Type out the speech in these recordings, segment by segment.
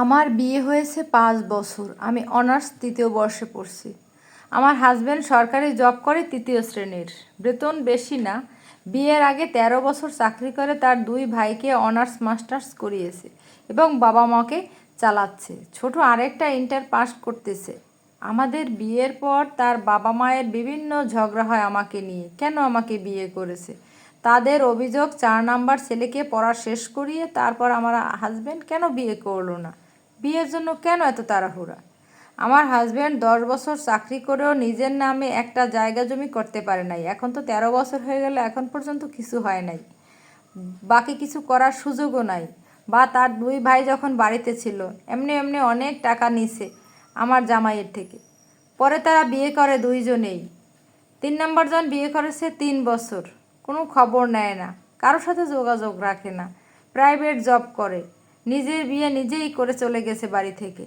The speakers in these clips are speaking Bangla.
আমার বিয়ে হয়েছে পাঁচ বছর। আমি অনার্স তৃতীয় বর্ষে পড়ছি। আমার হাজব্যান্ড সরকারি জব করে তৃতীয় শ্রেণির। বেতন বেশি না। বিয়ের আগে তেরো বছর চাকরি করে তার দুই ভাইকে অনার্স মাস্টার্স করিয়েছে এবং বাবা মাকে চালাচ্ছে। ছোট আরেকটা ইন্টার পাস করতেছে। আমাদের বিয়ের পর তার বাবা মায়ের বিভিন্ন ঝগড়া হয় আমাকে নিয়ে। কেন আমাকে বিয়ে করেছে? তাদের অভিযোগ, চার নাম্বার ছেলেকে পড়া শেষ করিয়ে তারপর আমার হাজব্যান্ড কেন বিয়ে করল না? বিয়ের জন্য কেন এত তাড়াহুড়া? আমার হাজব্যান্ড দশ বছর চাকরি করেও নিজের নামে একটা জায়গা জমি করতে পারে নাই। এখন তো তেরো বছর হয়ে গেলে, এখন পর্যন্ত কিছু হয় নাই। বাকি কিছু করার সুযোগও নাই। বা তার দুই ভাই যখন বাড়িতে ছিল, এমনি এমনি অনেক টাকা নিছে আমার জামাইয়ের থেকে। পরে তারা বিয়ে করে দুইজনেই। তিন নম্বর জন বিয়ে করেছে তিন বছর। কোনো খবর নেয় না। কারোর সাথে যোগাযোগ রাখে না। প্রাইভেট জব করে। নিজের বিয়ে নিজেই করে চলে গেছে বাড়ি থেকে।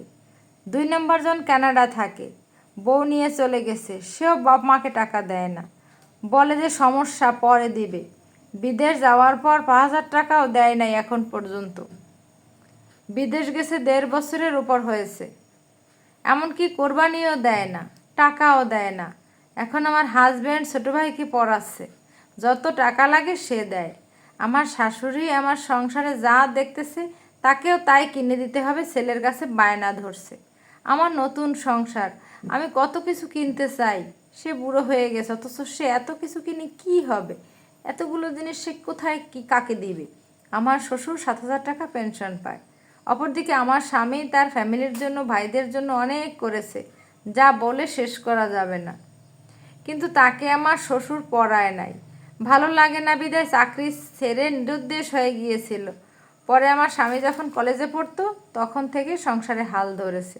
দুই নম্বর জন কানাডা থাকে। বউ নিয়ে চলে গেছে। সেও বাপ মাকে টাকা দেয় না। বলে যে সমস্যা পরে দিবে। বিদেশ যাওয়ার পর পাঁচ হাজার টাকাও দেয় নাই এখন পর্যন্ত। বিদেশ গেছে দেড় বছরের উপর হয়েছে। এমনকি কোরবানিও দেয় না, টাকাও দেয় না। এখন আমার হাজব্যান্ড ছোটো ভাইকে পড়াচ্ছে। যত টাকা লাগে সে দেয়। আমার শাশুড়ি আমার সংসারে যা দেখতেছে তাকেও তাই কিনে দিতে হবে, ছেলের কাছে বায়না ধরছে। আমার নতুন সংসার, আমি কত কিছু কিনতে চাই? সে বুড়ো হয়ে গেছে, অথচ সে এত কিছু কিনে কি হবে? এতগুলো জিনিস সে কোথায় কি, কাকে দিবে? আমার শ্বশুর সাত হাজার টাকা পেনশন পায়। অপরদিকে আমার স্বামী তার ফ্যামিলির জন্য, ভাইদের জন্য অনেক করেছে। যা বলে শেষ করা যাবে না। কিন্তু তাকে আমার শ্বশুর পড়ায় নাই। ভালো লাগে না বিদায়, চাকরি ছেড়ে নিরুদ্দেশ হয়ে গিয়েছিল। পরে আমার স্বামী যখন কলেজে পড়তো, তখন থেকে সংসারে হাল ধরেছে।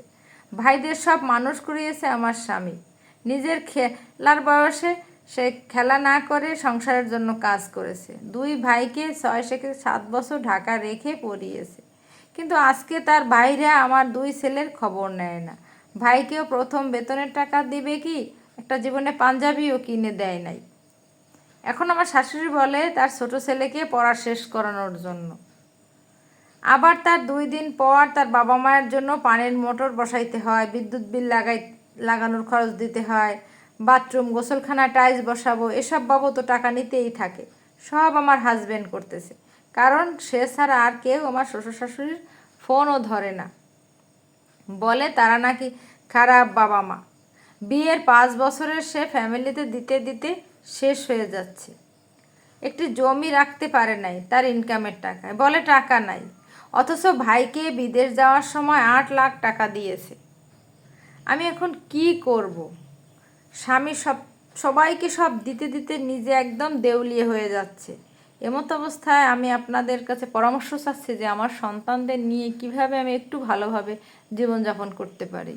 ভাইদের সব মানুষ করিয়েছে আমার স্বামী। নিজের খেলার বয়সে সে খেলা না করে সংসারের জন্য কাজ করেছে। দুই ভাইকে ছয় থেকে সাত বছর ঢাকা রেখে পড়িয়েছে। কিন্তু আজকে তার বাইরে আমার দুই ছেলের খবর নেয় না। ভাইকেও প্রথম বেতনের টাকা দিবে কি, একটা জীবনে পাঞ্জাবিও কিনে দেয় নাই। এখন আমার শাশুড়ি বলে, তার ছোট ছেলেকে পড়া শেষ করানোর জন্য। আবার তার দুই দিন পর তার বাবা মায়ের জন্য পানির মোটর বসাইতে হয়, বিদ্যুৎ বিল লাগাই লাগানোর খরচ দিতে হয়, বাথরুম, গোসলখানা, টাইলস বসাবো, এসব বাবদ তো টাকা নিতেই থাকে। সব আমার হাজব্যান্ড করতেছে। কারণ সে ছাড়া আর কেউ আমার শ্বশুর শাশুড়ির ফোনও ধরে না। বলে তারা নাকি খারাপ বাবা মা। বিয়ের পাঁচ বছরের সে ফ্যামিলিতে দিতে দিতে শেষ হয়ে যাচ্ছে। একটি জমি রাখতে পারে নাই তার ইনকামের টাকায়। বলে টাকা নাই। অথচ ভাইকে বিদেশ যাওয়ার সময় আট লাখ টাকা দিয়েছে। আমি এখন কি করব? স্বামী সব, সবাইকে সব দিতে দিতে নিজে একদম দেউলিয়ে হয়ে যাচ্ছে। এমত অবস্থায় আমি আপনাদের কাছে পরামর্শ চাচ্ছি যে আমার সন্তানদের নিয়ে কীভাবে আমি একটু ভালোভাবে জীবনযাপন করতে পারি।